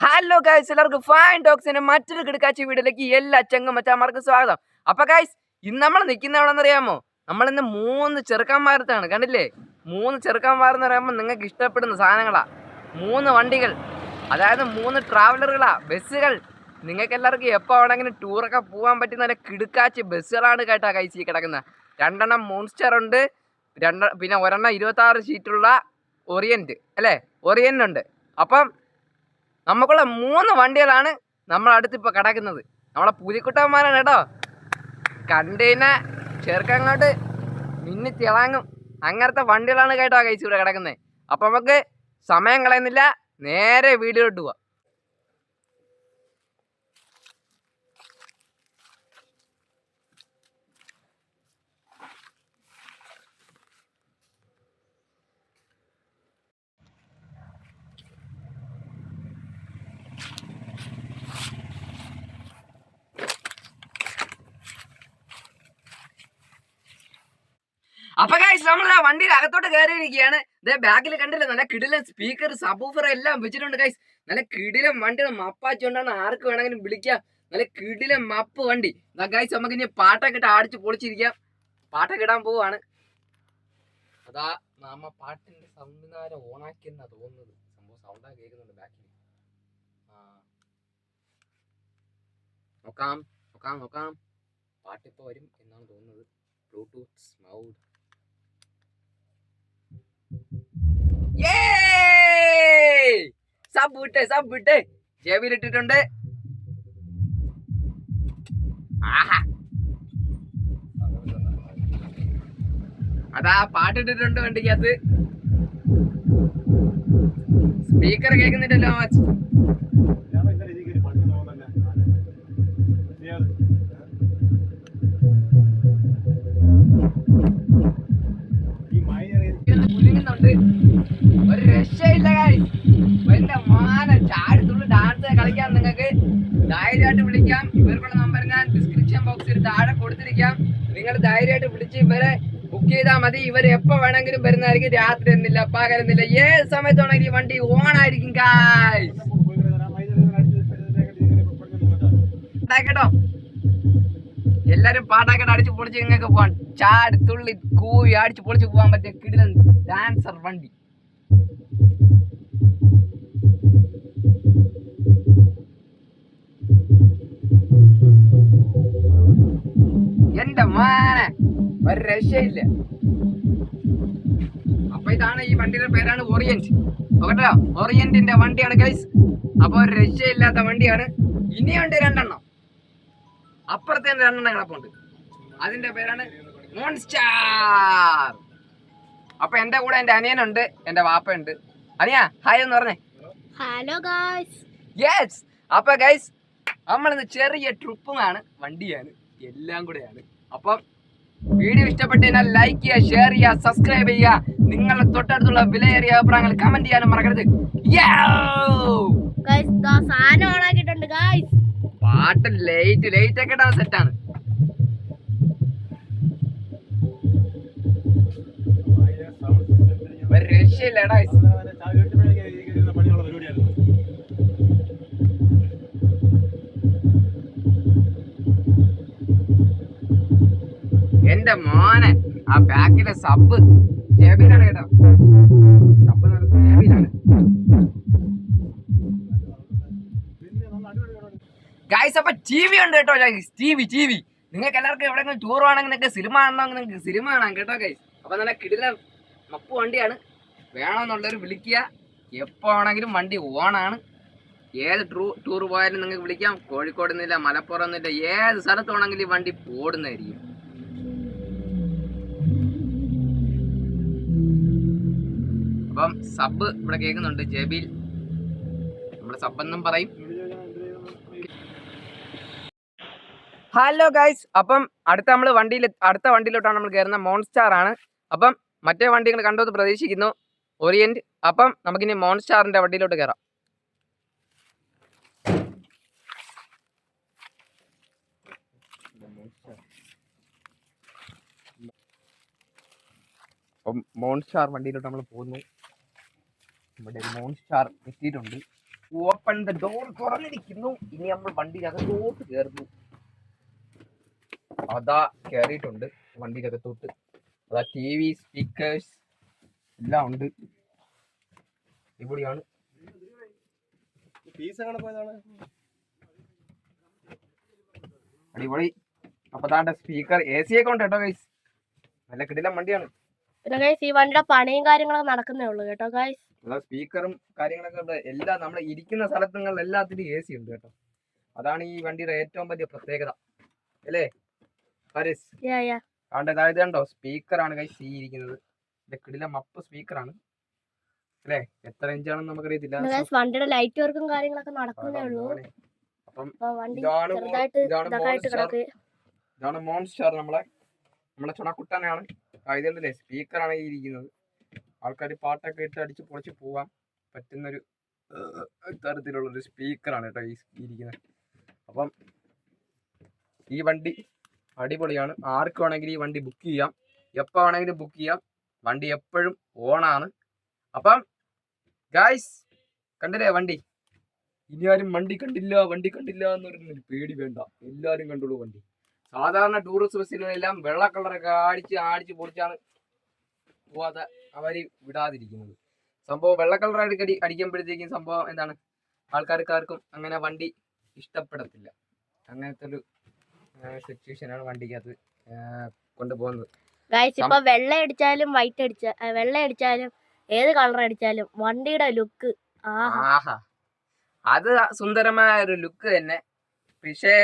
Hello guys എല്ലാവർക്കും fine ടോക്സിന്റെ മറ്റൊരു കിടക്കാച്ചി വീഡിയോയിലേക്ക് എല്ലാ ചെങ്ങമ്മച്ചാമാർക്കും സ്വാഗതം. അപ്പൊ ഗൈസ് ഇന്ന് നമ്മൾ നിൽക്കുന്ന എവിടെ അറിയാമോ നമ്മൾ ഇന്ന് മൂന്ന് ചെറുക്കന്മാരത്താണ് കണ്ടില്ലേ? മൂന്ന് ചെറുക്കന്മാരെന്ന് പറയുമ്പോൾ നിങ്ങൾക്ക് ഇഷ്ടപ്പെടുന്ന സാധനങ്ങളാ. മൂന്ന് വണ്ടികൾ. അതായത് മൂന്ന് ട്രാവലറുകളാ ബസ്സുകൾ. നിങ്ങൾക്ക് എല്ലാവർക്കും എപ്പോൾ വേണമെങ്കിലും ടൂറൊക്കെ പോകാൻ പറ്റുന്ന നല്ല കിടുക്കാച്ചി ബസ്സുകളാണ് കേട്ടാ കൈസി കിടക്കുന്ന രണ്ടെണ്ണം മോൺസ്റ്റർ ഉണ്ട്. രണ്ട് പിന്നെ ഒരെണ്ണം ഇരുപത്താറ് സീറ്റുള്ള ഒറിയന്റ് അല്ലേ? ഒറിയന്റ് ഉണ്ട്. അപ്പം നമുക്കുള്ള മൂന്ന് വണ്ടികളാണ് നമ്മളെ അടുത്ത് ഇപ്പോൾ കിടക്കുന്നത്. നമ്മളെ പുലിക്കുട്ടന്മാരാണ് കേട്ടോ. കണ്ടതിനെ ചെറുക്കങ്ങോട്ട് മിന്നി തിളങ്ങും. അങ്ങനത്തെ വണ്ടികളാണ് കേട്ടോ കഴിച്ച് ഇവിടെ കിടക്കുന്നത്. അപ്പോൾ നമുക്ക് സമയം കളയുന്നില്ല. നേരെ വീഡിയോട്ട് പോവാം. അപ്പൊ guys നമ്മൾ ആ വണ്ടിയിൽ അകത്തോട്ട് കയറിയിരിക്കുകയാണ്. ഇതേ ബാക്കിൽ കണ്ടില്ല നല്ല കിടിലൻ സ്പീക്കർ സബൂഫർ എല്ലാം വെച്ചിട്ടുണ്ട് ഗൈസ് നല്ല കിടിലൻ വണ്ടി മപ്പാച്ചുകൊണ്ടാണ് ആർക്ക് വേണമെങ്കിലും വിളിക്കാം. നല്ല കിടിലൻ മപ്പ് വണ്ടി. ഗൈസ് നമുക്ക് ഇനി പാട്ടൊക്കെ ഇട്ട് ആടിച്ച് പൊളിച്ചിരിക്കാം. പാട്ടൊക്കെ ഇടാൻ പോവാണ്. അതാ നമ്മ പാട്ടിന്റെ സംവിധാനം ഓണാക്കിയെന്നാ തോന്നുന്നത്. സംഭവം സൗണ്ടാ കേൾക്കുന്നുണ്ട് ബാക്കിൽ നോക്കാം നോക്കാം നോക്കാം. പാട്ടിപ്പോ വരും എന്നാണ് തോന്നുന്നത്. ബ്ലൂടൂത്ത് മൗഡ് സബ് വിട്ടെ സബ് വിട്ടെ ചെവിയിലിട്ടിട്ടുണ്ട് ആഹാ. അതാ പാട്ടിട്ടിട്ടുണ്ട് വണ്ടിക്കകത്ത്. സ്പീക്കർ കേൾക്കുന്നില്ലല്ലോ മച്ച്. കൊടുത്തിരിക്കാം നിങ്ങൾ ധൈര്യമായിട്ട് വിളിച്ച് ഇവരെ ബുക്ക് ചെയ്താൽ മതി. ഇവർ എപ്പോൾ വേണമെങ്കിലും വരുന്നതായിരിക്കും. രാത്രി എന്നില്ല പകരുന്നില്ല ഏത് സമയത്ത് വേണമെങ്കിലും ഈ വണ്ടി ഓൺ ആയിരിക്കും കേട്ടോ എല്ലാരും പാട്ടാക്കട്ട് അടിച്ച് പൊളിച്ച് നിങ്ങൾക്ക് പോവാൻ ചാടി തുള്ളി കൂവി അടിച്ച് പൊളിച്ച് പോകാൻ പറ്റിയ കിടിലൻ ഡാൻസർ വണ്ടി. ഒരു രക്ഷയില്ല. അപ്പൊ ഇതാണ് ഈ വണ്ടിയുടെ പേരാണ് ഓറിയന്റ്. നോക്കട്ടോ ഓറിയന്റിന്റെ വണ്ടിയാണ് ഗൈസ് അപ്പൊ ഒരു രക്ഷയില്ലാത്ത വണ്ടിയാണ്. ഇനിയുണ്ട് രണ്ടെണ്ണം. അപ്പുറത്തെ രണ്ടെണ്ണം കിടപ്പുണ്ട്. അതിന്റെ പേരാണ് മോൺസ്റ്റാർ അപ്പൊ എന്റെ കൂടെ എന്റെ അനിയനുണ്ട് എന്റെ വാപ്പയുണ്ട്. അനിയ ഹായ് എന്ന് പറഞ്ഞേ. ഹലോ ഗൈസ് യെസ് അപ്പൊ ഗൈസ് നമ്മളിന്ന് ചെറിയ ട്രിപ്പുമാണ് വണ്ടിയാണ് എല്ലാം കൂടെയാണ്. അപ്പം വീഡിയോ ഇഷ്ടപ്പെട്ടതിനാൽ ലൈക്ക് ചെയ്യുക ഷെയർ ചെയ്യുക സബ്സ്ക്രൈബ് ചെയ്യുക. നിങ്ങളുടെ തൊട്ടടുത്തുള്ള വിലയേറിയ അഭിപ്രായങ്ങൾ കമന്റ് ചെയ്യാനും മറക്കരുത്. Yo! ഗായ്സ് ദാ സാധനം ഓണാക്കിയിട്ടുണ്ട് ഗായ്സ് പാട്ട് ലേറ്റ് ലേറ്റ് ഒക്കെ ഇടാൻ സെറ്റാണ് മഴ എന്റെ മോനെ. ആ ബാക്കിലെ സബ്. ജേബിലാണ് കേട്ടോ. സബ് ജെബിലാണ്. ഗൈസ് അപ്പൊ ടി വി ഉണ്ട് കേട്ടോ ടി വി ടി വി നിങ്ങൾക്ക് എല്ലാവർക്കും എവിടെയെങ്കിലും ടൂർ വേണമെങ്കിൽ നിങ്ങൾക്ക് സിനിമ കാണണമെങ്കിൽ നിങ്ങൾക്ക് സിനിമ കാണാം കേട്ടോ ഗൈസ് അപ്പൊ നല്ല കിടില മപ്പ് വണ്ടിയാണ്. വേണമെന്നുള്ളവർ വിളിക്കുക. എപ്പോ ആണെങ്കിലും വണ്ടി ഓണാണ് ഏത് ട്രൂ ടൂർ പോയാലും നിങ്ങൾക്ക് വിളിക്കാം. കോഴിക്കോട് നിന്നില്ല മലപ്പുറം നിന്നില്ല ഏത് സ്ഥലത്ത് വേണമെങ്കിലും ഈ വണ്ടി ഓടുന്നതായിരിക്കും. അപ്പം സബ് ഇവിടെ കേൾക്കുന്നുണ്ട്. ജബീൽ നമ്മുടെ സബ് എന്നും പറയും. Hello guys. അപ്പം അടുത്ത നമ്മൾ വണ്ടിയിൽ അടുത്ത വണ്ടിയിലോട്ടാണ് നമ്മൾ കയറുന്ന മോൺസ്റ്റാർ ആണ്. അപ്പം മറ്റേ വണ്ടി നിങ്ങൾ കണ്ടത് പ്രതീക്ഷിക്കുന്നു. ഓറിയന്റ് അപ്പം നമുക്കിനി മോൺസ്റ്റാറിന്റെ വണ്ടിയിലോട്ട് കയറാം. അപ്പം മോൺസ്റ്റാർ വണ്ടിയിലോട്ട് നമ്മൾ പോകുന്നു. ഇവിടെ മോൺസ്റ്റാർ എത്തിയിട്ടുണ്ട് ഓപ്പൺ ദ ഡോർ തുറന്നിരിക്കുന്നു. ഇനി നമ്മൾ വണ്ടി അകത്തോട്ട് കയറുന്നു. അതാ കയറിയിട്ടുണ്ട് വണ്ടി അകത്തോട്ട് അതാ ടി വി സ്പീക്കേഴ്സ് എല്ലാം ഉണ്ട്. ഇവിടെയാണ്. അടിപൊളി. അപ്പൊ താണ്ട സ്പീക്കർ എ സി ഒക്കെ ഉണ്ട് കേട്ടോ ഗൈസ് നല്ല കിടിലം വണ്ടിയാണ്. പിന്നെ ഗൈസ് ഈ വണ്ടിയുടെ പണിയും കാര്യങ്ങളൊക്കെ നടക്കുന്നേ ഉള്ളൂ കേട്ടോ ഗൈസ് സ്പീക്കറും കാര്യങ്ങളൊക്കെ ഉണ്ട്. എല്ലാം നമ്മൾ ഇരിക്കുന്ന സ്ഥലത്തുങ്ങളിൽ എല്ലാത്തിനും എ സി ഉണ്ട് കേട്ടോ. അതാണ് ഈ വണ്ടിയുടെ ഏറ്റവും വലിയ പ്രത്യേകത. അല്ലേ? ഹാരിസ് അതുകൊണ്ട് അതായത് കണ്ടോ സ്പീക്കറാണ് കൈ സി ഇരിക്കുന്നത്. ഇത് കിടില മപ്പ് സ്പീക്കറാണ്. അല്ലേ? എത്ര ഇഞ്ചാണെന്ന് നമുക്കറിയത്തില്ല. വണ്ടിയുടെ ലൈറ്റ് വർക്കും കാര്യങ്ങളൊക്കെ നടക്കുന്നേ ഉള്ളൂ. അപ്പം ഇതാണ് ഇതാണ് മോൺസ്റ്റാർ. നമ്മളെ. നമ്മളെ ചുണക്കുട്ടനാണ്. സ്പീക്കർ സ്പീക്കറാണ് ഈ ഇരിക്കുന്നത്. ആൾക്കാർ പാട്ടൊക്കെ ഇട്ട് അടിച്ച് പൊളിച്ച് പോവാൻ പറ്റുന്നൊരു തരത്തിലുള്ളൊരു സ്പീക്കറാണ് കേട്ടോ ഈ ഇരിക്കുന്നത് അപ്പം ഈ വണ്ടി അടിപൊളിയാണ്. ആർക്ക് വേണമെങ്കിലും ഈ വണ്ടി ബുക്ക് ചെയ്യാം. എപ്പോൾ വേണമെങ്കിലും ബുക്ക് ചെയ്യാം. വണ്ടി എപ്പോഴും ഓണാണ്. അപ്പം ഗായ്സ് കണ്ടില്ലേ വണ്ടി? ഇനി ആരും വണ്ടി കണ്ടില്ല വണ്ടി കണ്ടില്ല എന്ന് എന്നൊരു പേടി വേണ്ട. എല്ലാവരും കണ്ടുള്ളൂ വണ്ടി. സാധാരണ ടൂറിസ്റ്റ് ബസ്സിലെല്ലാം വെള്ള കളറൊക്കെ ആടിച്ച് അടിച്ച് പൊളിച്ചാണ് പോവാതെ അവർ വിടാതിരിക്കുന്നത്. സംഭവം വെള്ള കളർ അടി അടിക്കുമ്പോഴത്തേക്കും സംഭവം എന്താണ്? ആൾക്കാർക്കാർക്കും അങ്ങനെ വണ്ടി ഇഷ്ടപ്പെടത്തില്ല. അങ്ങനത്തെ ഒരു സിറ്റുവേഷനാണ് വണ്ടിക്കകത്ത് കൊണ്ടുപോകുന്നത്. ഇപ്പൊ വെള്ള അടിച്ചാലും വൈറ്റ് അടിച്ച വെള്ള അടിച്ചാലും ഏത് കളർ അടിച്ചാലും വണ്ടിയുടെ ലുക്ക് ആഹാ. അത് സുന്ദരമായ ഒരു ലുക്ക് തന്നെ. പക്ഷേ